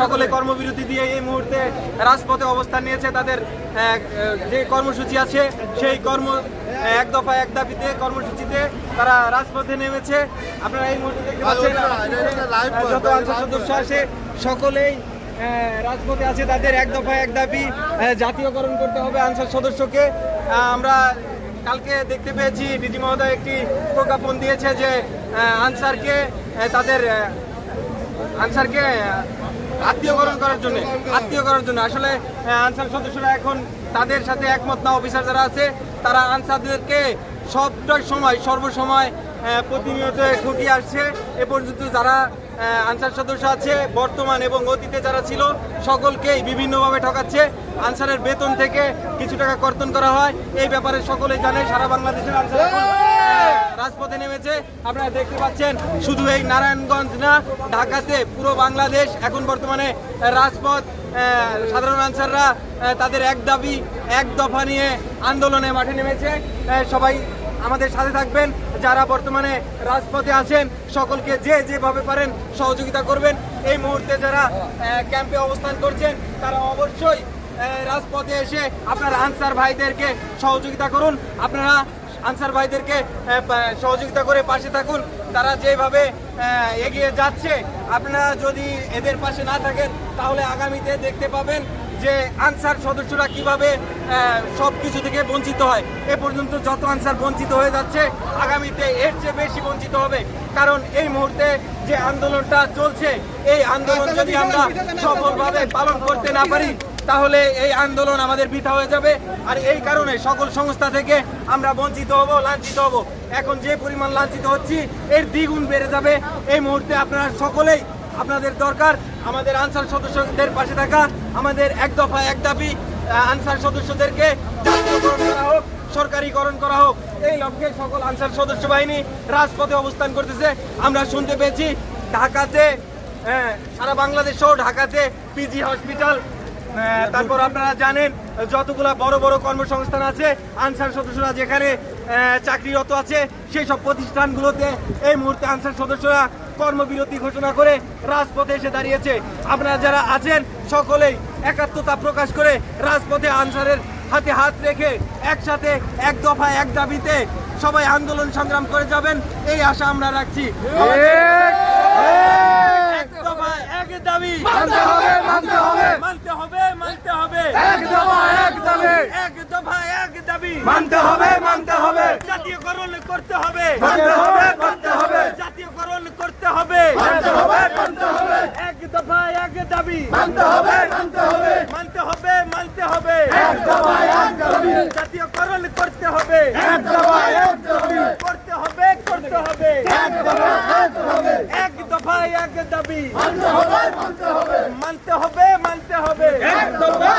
সকলে কর্মবিরতি দিয়ে এই মুহূর্তে রাজপথে অবস্থান নিয়েছে। তাদের যে কর্মসূচি আছে সেই কর্ম এক দফা এক দাবিতে কর্মসূচিতে তারা রাজপথে নেমেছে। আপনারা এই মুহূর্তে দেখতে পাচ্ছেন যত আনসার সদস্য আছে সকলেই রাজপথে আছে। তাদের এক দফা এক দাবি জাতীয়করণ করতে হবে আনসার সদস্যকে। আমরা কালকে দেখতে পেয়েছি ডিজি মহোদয় একটি প্রজ্ঞাপন দিয়েছে যে আনসারকে তাদের আনসারকে আত্মীয়করণ করার জন্য আত্মীয় করার জন্য। আসলে আনসার সদস্যরা এখন তাদের সাথে একমত না, অফিসার যারা আছে, তারা আনসারদেরকে সবটা সময়, সর্বসময় প্রতিনিয়ত ঠকিয়ে আসছে। এ পর্যন্ত যারা আনসার সদস্য আছে, বর্তমান এবং অতীতে যারা ছিল, সকলকেই বিভিন্নভাবে ঠকাচ্ছে। আনসারের বেতন থেকে কিছু টাকা কর্তন করা হয়। এই ব্যাপারে সকলেই জানে, সারা বাংলাদেশের আনসার রাজপথে নেমেছে। আপনারা দেখতে পাচ্ছেন, শুধু এই নারায়ণগঞ্জ না, ঢাকাতে পুরো বাংলাদেশ এখন বর্তমানে রাজপথ সাধারণ আনসাররা তাদের এক দাবি, এক দফা নিয়ে আন্দোলনে মাঠে নেমেছে। সবাই আমাদের সাথে থাকবেন। যারা বর্তমানে রাজপথে আছেন, সকলকে যে যেভাবে পারেন সহযোগিতা করবেন। এই মুহূর্তে যারা ক্যাম্পে অবস্থান করছেন, তারা অবশ্যই রাজপথে এসে আপনার আনসার ভাইদেরকে সহযোগিতা করুন। আপনারা আনসার ভাইদেরকে সহযোগিতা করে পাশে থাকুন। তারা যেভাবে এগিয়ে যাচ্ছে আপনারা যদি এদের পাশে না থাকেন তাহলে আগামীতে দেখতে পাবেন যে আনসার সদস্যরা কীভাবে সব কিছু থেকে বঞ্চিত হয়। এ পর্যন্ত যত আনসার বঞ্চিত হয়ে যাচ্ছে আগামীতে এর চেয়ে বেশি বঞ্চিত হবে। কারণ এই মুহূর্তে যে আন্দোলনটা চলছে এই আন্দোলন যদি আমরা সফলভাবে পালন করতে না পারি তাহলে এই আন্দোলন আমাদের বৃথা হয়ে যাবে। আর এই কারণে সকল সংস্থা থেকে আমরা বঞ্চিত হব, লাঞ্ছিত হব। এখন যে পরিমাণ লাঞ্ছিত হচ্ছি, এর দ্বিগুণ বেড়ে যাবে। এই মুহূর্তে আপনারা সকলেই আপনাদের দরকার, আমাদের আনসার সদস্যদের পাশে থাকা, আমাদের এক দফা এক দাবি আনসার সদস্যদেরকে হোক, সরকারিকরণ করা হোক। এই লক্ষ্যে সকল আনসার সদস্য বাহিনী রাজপথে অবস্থান করতেছে। আমরা শুনতে পেয়েছি ঢাকাতে সারা বাংলাদেশ সহ ঢাকাতে পিজি হসপিটাল তারপর আপনারা জানেন, যতগুলা বড় বড় কর্মসংস্থান আছে, আনসার সদস্যরা যেখানে চাকরিরত আছে সেই সব প্রতিষ্ঠানগুলোতে এই মুহূর্তে আনসার সদস্যরা কর্মবিরতি ঘোষণা করে রাজপথে এসে দাঁড়িয়েছে। আপনারা যারা আছেন, সকলেই একাত্মতা প্রকাশ করে রাজপথে আনসারের হাতে হাত রেখে একসাথে, এক দফা, এক দাবিতে সবাই আন্দোলন সংগ্রাম করে যাবেন, এই আশা আমরা রাখছি এক দফা এক দাবি মানতে হবে, মানতে হবে। মানতে হবে মানতে হবে এক দফা এক দাবি এক দফা এক দাবি মানতে হবে মানতে হবে। জাতীয়করণ করতে হবে। মানতে হবে মানতে হবে। জাতীয়করণ করতে হবে। মানতে হবে মানতে হবে। এক দফা এক দাবি। মানতে হবে মানতে হবে। মানতে হবে মানতে হবে। এক দফা এক দাবি। জাতীয়করণ করতে হবে। এক দফা এক দাবি। করতে হবে করতে হবে। এক দফা এক দাবি। এক দফা এক দাবি। মানতে হবে মানতে হবে। মানতে হবে মানতে হবে। এক দফা